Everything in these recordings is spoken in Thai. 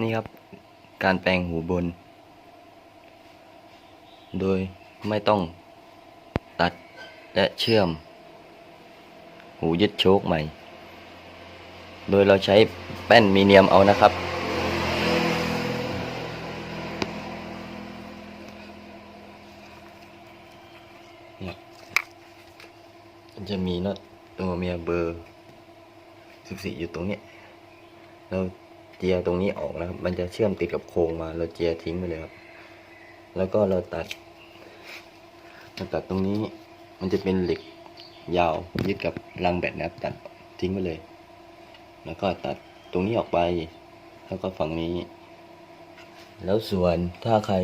นี่ครับ การแปลงหูบน โดยไม่ต้องตัดและเชื่อม หูยึดโชคใหม่ โดยเราใช้แป้นมีเนียมเอานะครับเนี่ยจะมีน็อตตัวเมียเบอร์ 14 อยู่ตรงนี้เรา จียตรงนี้ออกนะครับ มันจะเชื่อมติดกับโครงมา เราเจียทิ้งไปเลยครับ แล้วก็เราตัดเราตัดตรงนี้ มันจะเป็นเหล็กยาวยึดกับรังแบตนะครับ ตัดทิ้งไปเลย แล้วก็ตัดตรงนี้ออกไป แล้วก็ฝั่งนี้ แล้วส่วนถ้าใคร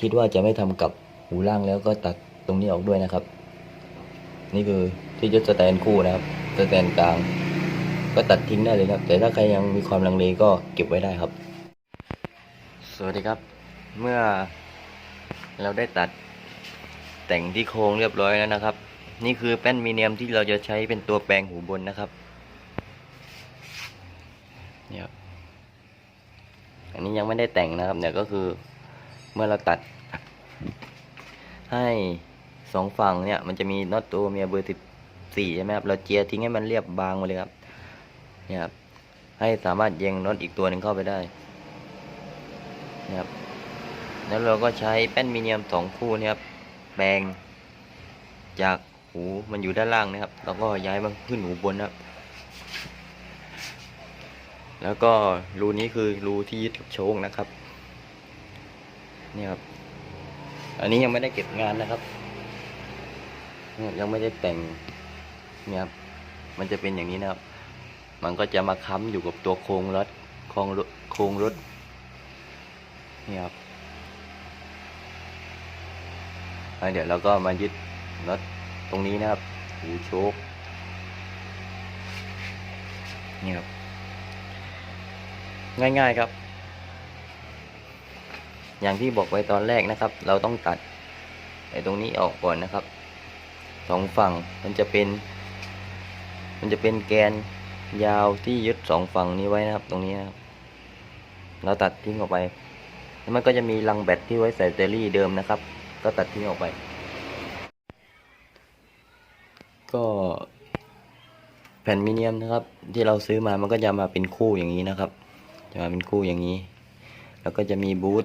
คิดว่าจะไม่ทำกับหูล่างแล้วก็ตัดตรงนี้ออกด้วยนะครับ นี่คือที่ยึดสแตนคู่นะครับ สแตนกลาง ก็ตัดทิ้งได้เลยครับ แต่ถ้าใครยังมีความลังเลก็เก็บไว้ได้ครับ สวัสดีครับ เมื่อเราได้ตัดแต่งที่โครงเรียบร้อยแล้วนะครับ นี่คือแป้นมีเนียมที่เราจะใช้เป็นตัวแปลงหูบนนะครับเนี่ยอันนี้ยังไม่ได้แต่งนะครับเนี่ยก็คือเมื่อเราตัดให้สองฝั่งเนี่ยมันจะมีน็อตตัวเมียเบอร์สิบสี่ใช่ไหมครับ เราเจียทิ้งให้มันเรียบบางมาเลยครับ ครับให้สามารถแยงน็อตอีกตัวหนึ่งเข้าไปได้นี่ยครับแล้วเราก็ใช้แป้นมีเนียมสองคู่นี่ยครับแปลงจากหูมันอยู่ด้านล่างนะครับ แล้วก็ย้ายมันขึ้นหูบนนะครับ แล้วก็รูนี้คือรูที่ยึดกับโชคนะครับนี่ครับ อันนี้ยังไม่ได้เก็บงานนะครับเนี่ยยังไม่ได้แต่งเนี่ยครับ มันจะเป็นอย่างนี้นะครับ มันก็จะมาค้ำอยู่กับตัวโครงรถโครงรถโครงรถนี่ครับแล้วเดี๋ยวเราก็มายึดรถตรงนี้นะครับหูโชคนี่ครับ ง่ายๆครับ อย่างที่บอกไว้ตอนแรกนะครับ เราต้องตัดไอ้ตรงนี้ออกก่อนนะครับสองฝั่งมันจะเป็น มันจะเป็นแกน ยาวที่ยึดสองฝั่งนี้ไว้นะครับ ตรงนี้นะครับเราตัดทิ้งออกไป แล้วมันก็จะมีรังแบตที่ไว้ใส่แบตเตอรี่เดิมนะครับ ก็ตัดทิ้งออกไป ก็แผ่นมิเนียมนะครับ ที่เราซื้อมามันก็จะมาเป็นคู่อย่างนี้นะครับ จะมาเป็นคู่อย่างนี้ แล้วก็จะมีบูท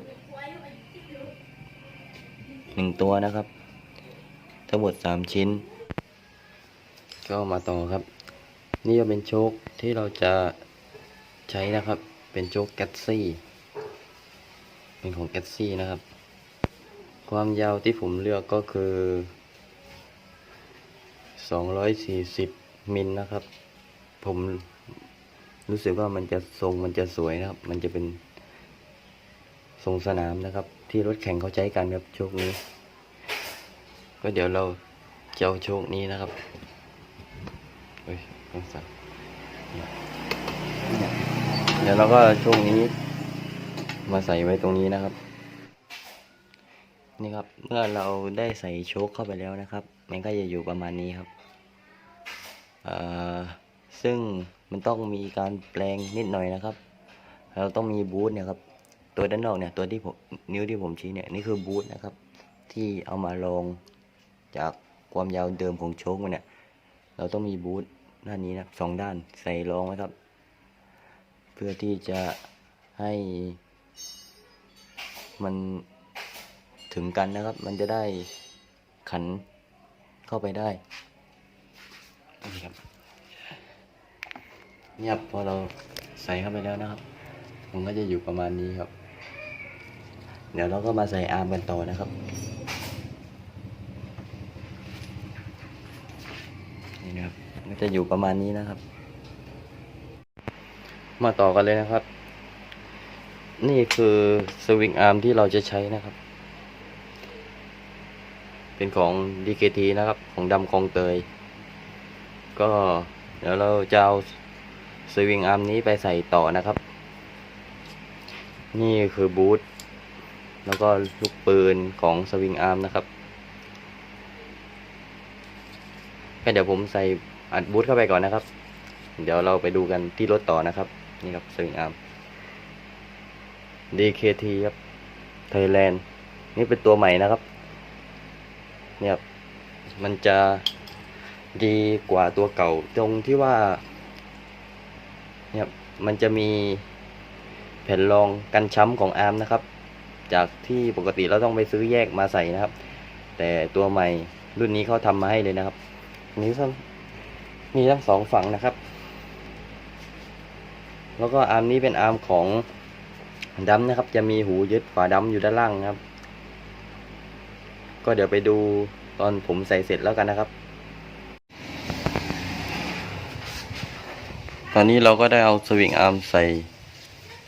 หนึ่งตัวนะครับ ทั้งหมดสามชิ้น ก็มาต่อครับ นี่ก็เป็นโชคที่เราจะใช้นะครับ เป็นโชคแกตซี่ เป็นของแกตซี่นะครับ ความยาวที่ผมเลือกก็คือ 240 มิลนะครับ ผมรู้สึกว่ามันจะทรงมันจะสวยนะครับ มันจะเป็นทรงสนามนะครับ ที่รถแข่งเขาใช้กันครับโชคนี้ ก็เดี๋ยวเราจะเอาโชคนี้นะครับ เฮ้ยต้องส่เนี่ยเดี๋ยวเราก็ช่วงนี้ มาใส่ไว้ตรงนี้นะครับ นี่ครับเมื่อเราได้ใส่โชคเข้าไปแล้วนะครับ มันก็จะอยู่ประมาณนี้ครับซึ่งมันต้องมีการแปลงนิดหน่อยนะครับ เราต้องมีบูทเนี่ยครับ ตัวด้านนอกเนี่ยตัวที่ผมนิ้วที่ผมชี้เนี่ยนี่คือบูทนะครับ ที่เอามาลองจากความยาวเดิมของโชคมันเนี่ย เราต้องมีบูทด้านนี้นะสองด้านใส่รองไว้ครับ เพื่อที่จะให้มันถึงกันนะครับ มันจะได้ขันเข้าไปได้นี่ครับเนี่ยครับพอเราใส่เข้าไปแล้วนะครับ มันก็จะอยู่ประมาณนี้ครับ เดี๋ยวเราก็มาใส่อาร์มกันต่อนะครับ นี่นะครับ มันจะอยู่ประมาณนี้นะครับ มาต่อกันเลยนะครับ นี่คือสวิงอาร์มที่เราจะใช้นะครับ เป็นของ DKT นะครับ ของดำคลองเตย ก็เดี๋ยวเราจะเอาสวิงอาร์มนี้ไปใส่ต่อนะครับ นี่คือบูทแล้วก็ลูกปืนของสวิงอาร์มนะครับก็เดี๋ยวผมใส่ อัดบูทเข้าไปก่อนนะครับ เดี๋ยวเราไปดูกันที่รถต่อนะครับ นี่ครับสวิงอาร์ม DKT ครับ Thailand นี่เป็นตัวใหม่นะครับ เนี่ยครับมันจะดีกว่าตัวเก่าตรงที่ว่า เนี่ยมันจะมีแผ่นรองกันช้ำของอาร์มนะครับ จากที่ปกติเราต้องไปซื้อแยกมาใส่นะครับ แต่ตัวใหม่รุ่นนี้เขาทำมาให้เลยนะครับ นี่ทั้ มีทั้งสองฝั่งนะครับ แล้วก็อาร์มนี้เป็นอาร์มของดัมนะครับ จะมีหูยึดฝาดัมอยู่ด้านล่างนะครับ ก็เดี๋ยวไปดูตอนผมใส่เสร็จแล้วกันนะครับ ตอนนี้เราก็ได้เอาสวิงอาร์มใส่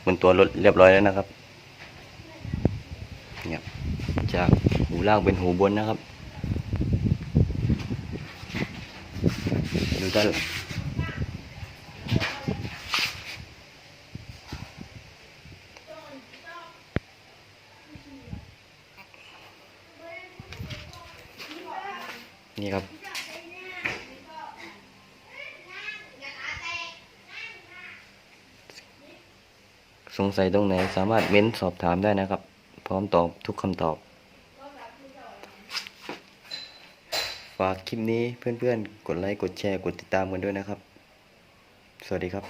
บนตัวรถเรียบร้อยแล้วนะครับเนี่ยจากหูล่างเป็นหูบนนะครับ ดูด้านหลังนี่ครับ สงสัยตรงไหนสามารถเม้นสอบถามได้นะครับ พร้อมตอบทุกคำตอบ ฝากคลิปนี้เพื่อนๆ กดไลค์ กดแชร์ กดติดตามกันด้วยนะครับ สวัสดีครับ